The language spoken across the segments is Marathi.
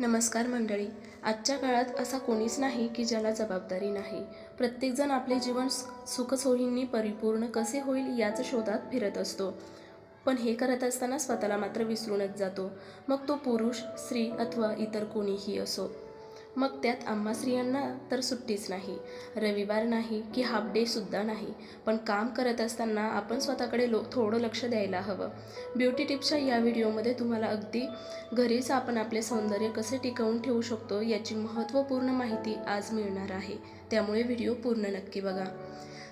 नमस्कार मंडळी. आजच्या काळात असा कोणीच नाही की ज्याला जबाबदारी नाही. प्रत्येकजण आपले जीवन सु- सुखसोयींनी परिपूर्ण कसे होईल याच शोधात फिरत असतो. पण हे करत असताना स्वतःला मात्र विसरूनच जातो. मग तो पुरुष स्त्री अथवा इतर कोणीही असो. मग त्यात आम्हा स्त्रियांना तर सुट्टीच नाही. रविवार नाही की हाफ डे सुद्धा नाही. पण काम करत असताना आपण स्वतःकडे लो थोडं लक्ष द्यायला हवं. ब्युटी टिप्सच्या या व्हिडिओमध्ये तुम्हाला अगदी घरीच आपण आपले सौंदर्य कसे टिकवून ठेवू शकतो याची महत्त्वपूर्ण माहिती आज मिळणार आहे. त्यामुळे व्हिडिओ पूर्ण नक्की बघा.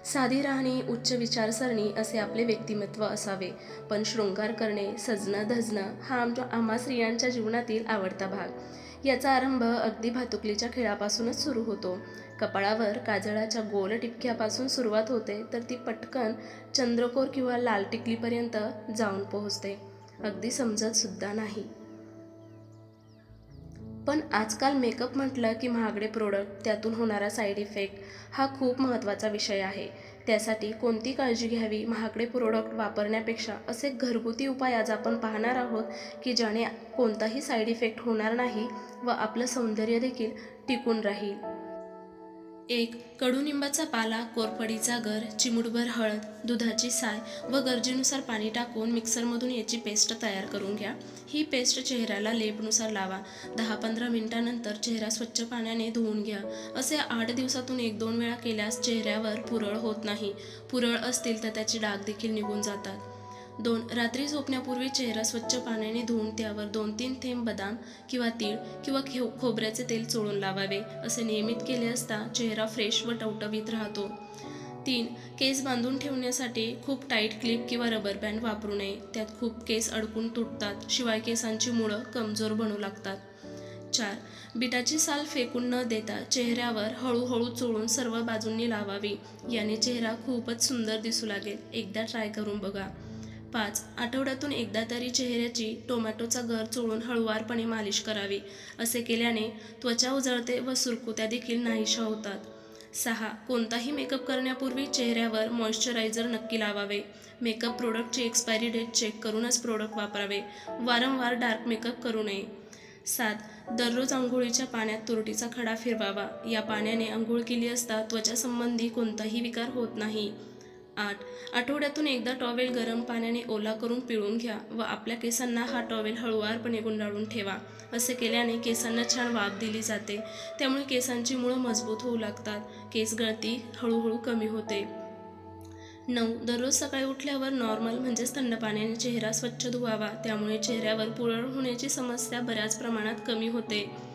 साधी राहणी उच्च विचारसरणी असे आपले व्यक्तिमत्व असावे. पण शृंगार करणे सजणं धजणं हा आमच्या आम्हा स्त्रियांच्या जीवनातील आवडता भाग. याचा आरंभ अगदी भातुकलीच्या खेळापासूनच सुरू होतो. कपाळावर काजळाच्या गोल टिपक्यापासून सुरुवात होते तर ती पटकन चंद्रकोर किंवा लाल टिकलीपर्यंत जाऊन पोहोचते. अगदी समजत सुद्धा नाही. पण आजकाल मेकअप म्हटलं की महागडे प्रोडक्ट त्यातून होणारा साईड इफेक्ट हा खूप महत्त्वाचा विषय आहे. त्यासाठी कोणती काळजी घ्यावी? महागडे प्रोडक्ट वापरण्यापेक्षा असे घरगुती उपाय आज आपण पाहणार आहोत की ज्याने कोणताही साईड इफेक्ट होणार नाही व आपलं सौंदर्य देखील टिकून राहील. एक कडुनिंबाचा पाला कोरफडीचा गर चिमुटभर हळद दुधाची साय व गरजेनुसार पाणी टाकून मिक्सरमधून याची पेस्ट तयार करून घ्या. ही पेस्ट चेहऱ्याला लेपनुसार लावा. दहा पंधरा मिनिटानंतर चेहरा स्वच्छ पाण्याने धुवून घ्या. असे आठ दिवसातून एक दोन वेळा केल्यास चेहऱ्यावर पुरळ होत नाही. पुरळ असतील तर त्याचे डाग देखील निघून जातात. दोन रात्री झोपण्यापूर्वी चेहरा स्वच्छ पाण्याने धुवून त्यावर दोन तीन थेंब बदाम किंवा तीळ किंवा खो खोबऱ्याचे तेल चोळून लावावे असे नियमित केले असता चेहरा फ्रेश व टवटवीत राहतो. तीन केस बांधून ठेवण्यासाठी खूप टाईट क्लिप किंवा रबर बँड वापरू नये. त्यात खूप केस अडकून तुटतात शिवाय केसांची मुळं कमजोर बनू लागतात. चार बिटाची साल फेकून न देता चेहऱ्यावर हळूहळू चोळून सर्व बाजूंनी लावावी. याने चेहरा खूपच सुंदर दिसू लागेल. एकदा ट्राय करून बघा. पाच आठवड्यातून एकदा तरी चेहऱ्याची टोमॅटोचा गर चोळून हळुवारपणे मालिश करावी असे केल्याने त्वचा उजळते व सुरकुत्या देखील नाहीशा होतात. सहा. कोणताही मेकअप करण्यापूर्वी चेहऱ्यावर मॉइश्चरायझर नक्की लावावे. मेकअप प्रोडक्टची एक्सपायरी डेट चेक करूनच प्रोडक्ट वापरावे. वारंवार डार्क मेकअप करू नये. सात. दररोज आंघोळीच्या पाण्यात तुरटीचा खडा फिरवावा. या पाण्याने आंघोळ केली असता त्वचासंबंधी कोणताही विकार होत नाही. आठ. आठवड्यातून एकदा टॉवेल गरम पाण्याने ओला करून पिळून घ्या व आपल्या केसांना हा टॉवेल हळुवारपणे गुंडाळून ठेवा असे केल्याने केसांना छान वाफ दिली जाते. त्यामुळे केसांची मुळं मजबूत होऊ लागतात. केस गळती हळूहळू कमी होते. नऊ. दररोज सकाळी उठल्यावर नॉर्मल म्हणजेच थंड पाण्याने चेहरा स्वच्छ धुवावा. त्यामुळे चेहऱ्यावर पुरळ होण्याची समस्या बऱ्याच प्रमाणात कमी होते.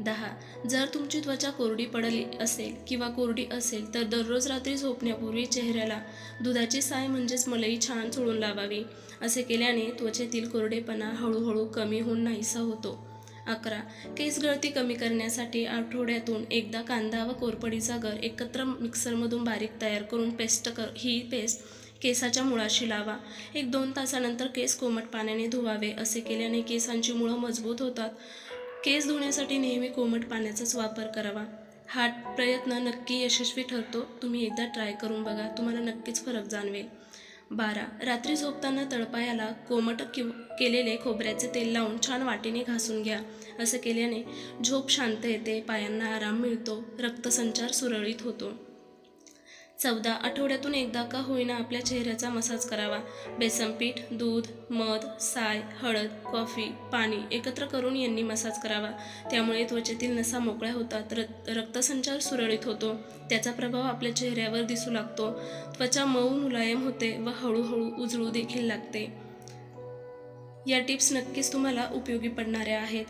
दहा. जर तुमची त्वचा कोरडी पडली असेल किंवा कोरडी असेल तर दररोज रात्री झोपण्यापूर्वी चेहऱ्याला दुधाची साय म्हणजेच मलई छान चोळून लावावी. असे केल्याने त्वचेतील कोरडेपणा हळूहळू कमी होऊन नाहीसा होतो. अकरा. केस गळती कमी करण्यासाठी आठवड्यातून एकदा कांदा व कोरपडीचा गर एकत्र मिक्सरमधून बारीक तयार करून पेस्ट कर ही पेस्ट केसाच्या मुळाशी लावा. एक दोन तासानंतर केस कोमट पाण्याने धुवावे असे केल्याने केसांची मुळं मजबूत होतात. केस धुण्यासाठी नेहमी कोमट पाण्याचाच वापर करावा. हा प्रयत्न नक्की यशस्वी ठरतो. तुम्ही एकदा ट्राय करून बघा. तुम्हाला नक्कीच फरक जाणवेल. बारा. रात्री झोपताना तळपायाला कोमट किंवा केलेले खोबऱ्याचे तेल लावून छान वाटीने घासून घ्या. असं केल्याने झोप शांत येते. पायांना आराम मिळतो. रक्तसंचार सुरळीत होतो. चौदा आठवड्यातून एकदा का होईना आपल्या चेहऱ्याचा मसाज करावा. बेसन पीठ दूध मध साय हळद कॉफी पाणी एकत्र करून यांनी मसाज करावा. त्यामुळे त्वचेतील नसा मोकळ्या होतात र रक्तसंचार सुरळीत होतो. त्याचा प्रभाव आपल्या चेहऱ्यावर दिसू लागतो. त्वचा मऊ मुलायम होते व हळूहळू उजळू देखील लागते. या टिप्स नक्कीच तुम्हाला उपयोगी पडणाऱ्या आहेत.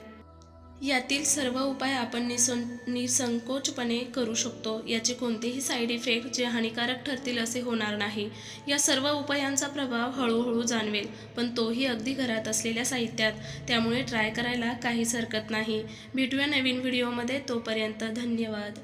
यातील सर्व उपाय आपण निसं निसंकोचपणे करू शकतो. याचे कोणतेही साईड इफेक्ट जे हानिकारक ठरतील असे होणार नाही. या सर्व उपायांचा प्रभाव हळूहळू जाणवेल पण तोही अगदी घरात असलेल्या साहित्यात. त्यामुळे ट्राय करायला काहीच हरकत नाही. भेटूया नवीन व्हिडिओमध्ये तोपर्यंत धन्यवाद.